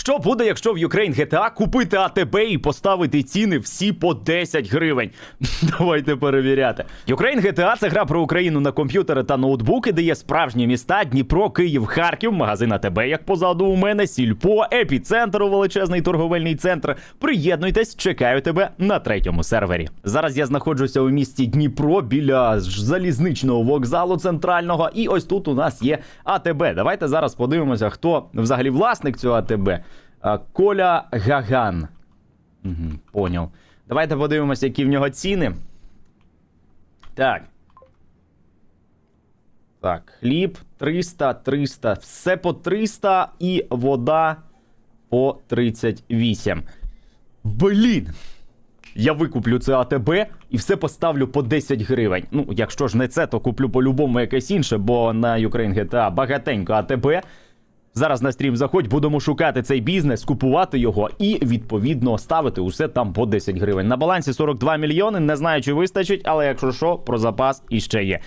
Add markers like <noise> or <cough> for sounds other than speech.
Що буде, якщо в Ukraine GTA купити АТБ і поставити ціни всі по 10 гривень? <laughs> Давайте перевіряти. Ukraine GTA – це гра про Україну на комп'ютери та ноутбуки, де є справжні міста: Дніпро, Київ, Харків, магазин АТБ, як позаду у мене, Сільпо, епіцентр, величезний торговельний центр. Приєднуйтесь, чекаю тебе на третьому сервері. Зараз я знаходжуся у місті Дніпро біля залізничного вокзалу центрального. І ось тут у нас є АТБ. Давайте зараз подивимося, хто взагалі власник цього АТБ. А, Коля Гаган. Угу, поняв. Давайте подивимося, які в нього ціни. Так. Так, хліб 300, 300, все по 300 і вода по 38. Блін! Я викуплю це АТБ і все поставлю по 10 гривень. Ну, якщо ж не це, то куплю по-любому якесь інше, бо на Ukraine GTA багатенько АТБ. Зараз на стрім заходь, будемо шукати цей бізнес, купувати його і відповідно ставити усе там по 10 гривень. На балансі 42 мільйони. Не знаю, чи вистачить, але якщо що, про запас іще є.